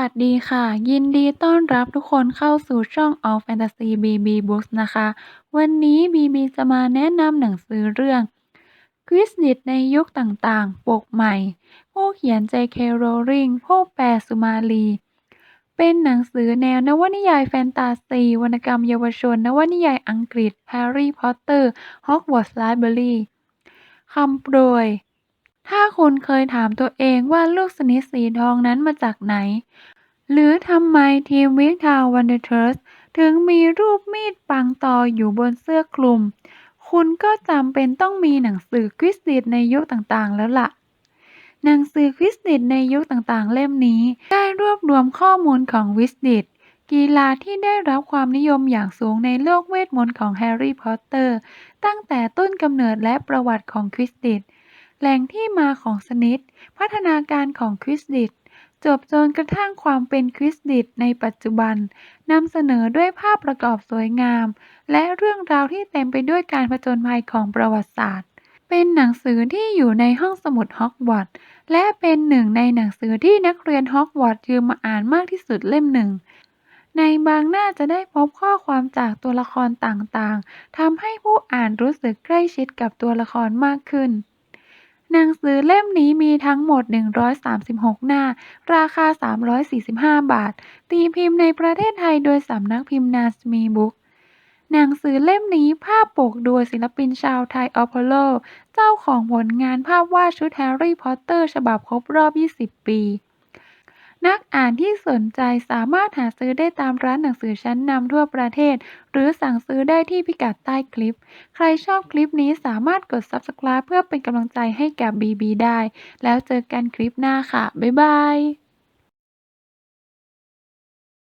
วัสดีค่ะ ยินดีต้อนรับทุกคนเข้าสู่ช่อง All Fantasy BB Books นะคะ วันนี้ BB จะมาแนะนำหนังสือเรื่อง Quidditch ในยุคต่างๆ ปกใหม่ ผู้เขียน J.K. Rowling ผู้แปลสุมาลี เป็นหนังสือแนวนวนิยายแฟนตาซี วรรณกรรมเยาวชน นวนิยายอังกฤษแฮร์รี่พอตเตอร์ฮอกวอตส์ไลบรารีคำโปรย ถ้าคุณเคยถามตัวเองว่าลูกสนิทสีทองนั้นมาจากไหน หรือทำไมทีมวิกทาววันเดอร์เทิร์สถึงมีรูปมีดปังตออยู่บนเสื้อคลุม คุณก็จำเป็นต้องมีหนังสือควิสติดในยุคต่างๆ แล้วล่ะ หนังสือควิสติดในยุคต่างๆ เล่มนี้ได้รวบรวมข้อมูลของวิสติดกีฬาที่ได้รับความนิยมอย่างสูงในโลกเวทมนต์ของแฮร์รี่พอตเตอร์ ตั้งแต่ต้นกำเนิดและประวัติของควิสติด แหล่งที่มาของสนิท พัฒนาการของควิสดิชจบจนกระทั่งความเป็นควิสดิชในปัจจุบันนำเสนอด้วยภาพประกอบสวยงาม และเรื่องราวที่เต็มไปด้วยการผจญภัยของประวัติศาสตร์ เป็นหนังสือที่อยู่ในห้องสมุดฮอกวอตส์และเป็นหนึ่งในหนังสือที่นักเรียนฮอกวอตส์ยืมมาอ่านมากที่สุดเล่มหนึ่งในบางหน้าจะได้พบข้อความจากตัวละครต่างๆ ทำให้ผู้อ่านรู้สึกใกล้ชิดกับตัวละครมากขึ้น หนังสือเล่มนี้มีทั้งหมด 136 หน้า ราคา 345 บาท ตีพิมพ์ในประเทศไทยโดยสำนักพิมพ์นาสมีบุ๊กหนังสือเล่มนี้ภาพปกโดยศิลปินชาวไทยอพอลโล เจ้าของผลงานภาพวาดชุดแฮร์รี่พอตเตอร์ ฉบับครบรอบ 20 ปี นักอ่านที่สนใจสามารถหาซื้อได้ตามร้านหนังสือชั้นนำทั่วประเทศ หรือสั่งซื้อได้ที่พิกัดใต้คลิป ใครชอบคลิปนี้สามารถกด Subscribe เพื่อเป็นกำลังใจให้กับ BB ได้ แล้วเจอกันคลิปหน้าค่ะ บ๊ายบาย